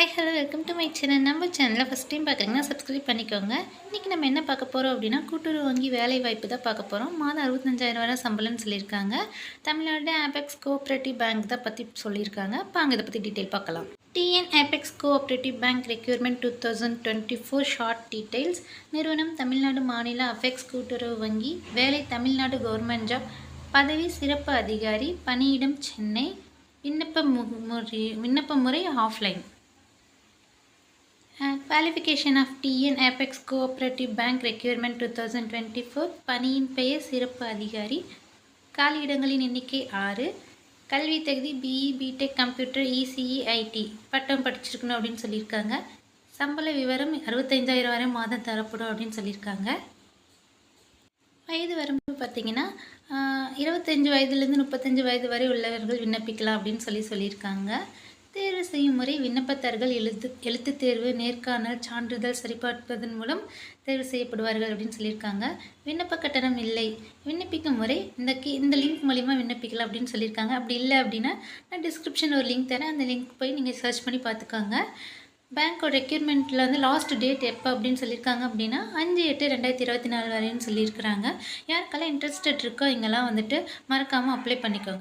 Hi hello welcome to my channel நம்ம சேனலில் first time பார்க்குறீங்கன்னா சப்ஸ்கிரைப் பண்ணிக்கோங்க. இன்றைக்கி நம்ம என்ன பார்க்க போகிறோம் அப்படின்னா கூட்டுறவு வங்கி வேலை வாய்ப்பு தான் பார்க்க போகிறோம் மாதம் அறுபத்தஞ்சாயிரம் ரூபா சம்பளம்னு சொல்லியிருக்காங்க. தமிழ்நாடு ஆபெக்ஸ் கோஆப்ரேட்டிவ் பேங்க் தான் பற்றி சொல்லியிருக்காங்க. வாங்க இதை பற்றி டீட்டெயில் பார்க்கலாம். TN apex cooperative bank requirement two thousand twenty four short details நிறுவனம் தமிழ்நாடு மாநில அஃபெக்ஸ் கூட்டுறவு வங்கி. வேலை தமிழ்நாடு கவர்மெண்ட் ஜாப் பதவி சிறப்பு அதிகாரி. பணியிடம் சென்னை. விண்ணப்ப மு- முறை விண்ணப்ப முறை offline qualification of TN apex cooperative bank requirement two thousand twenty four பணியின் பெயர் சிறப்பு அதிகாரி. காலியிடங்களின் எண்ணிக்கை ஆறு. கல்வி தகுதி BE BTech computer ECE IT பட்டம் படிச்சிருக்கணும் அப்படின்னு சொல்லியிருக்காங்க. சம்பள விவரம் அறுபத்தைந்தாயிரம் வரை மாதம் தரப்படும் அப்படின்னு சொல்லியிருக்காங்க. வயது வரம்பு பார்த்தீங்கன்னா இருபத்தஞ்சி இருபத்தஞ்சு வயதுலேருந்து முப்பத்தஞ்சு வயது வரை உள்ளவர்கள் விண்ணப்பிக்கலாம் அப்படின்னு சொல்லி சொல்லியிருக்காங்க. தேர்வு செய்யும் முறை விண்ணப்பத்தார்கள் எழுத்து எழுத்துத் தேர்வு நேர்காணல் சான்றிதழ் சரிபார்ப்பதன் மூலம் தேர்வு செய்யப்படுவார்கள் அப்படின்னு சொல்லியிருக்காங்க. விண்ணப்ப கட்டணம் இல்லை. விண்ணப்பிக்கும் முறை இந்த கி இந்த லிங்க் மூலிமா விண்ணப்பிக்கலாம் அப்படின்னு சொல்லியிருக்காங்க. அப்படி இல்லை அப்படின்னா நான் டிஸ்கிரிப்ஷன் ஒரு லிங்க் தரேன். அந்த லிங்க் போய் நீங்கள் சர்ச் பண்ணி பார்த்துக்கோங்க. பேங்க்கோட ரெக்யூர்மெண்ட்டில் வந்து லாஸ்ட் டேட் எப்போ அப்படின்னு சொல்லியிருக்காங்க அப்படின்னா அஞ்சு எட்டு ரெண்டாயிரத்தி இருபத்தி நாலு வரைன்னு சொல்லியிருக்கிறாங்க. யாருக்கெல்லாம் இன்ட்ரெஸ்டட் இருக்கோ இங்கெல்லாம் வந்துட்டு மறக்காமல் அப்ளை பண்ணிக்கோங்க.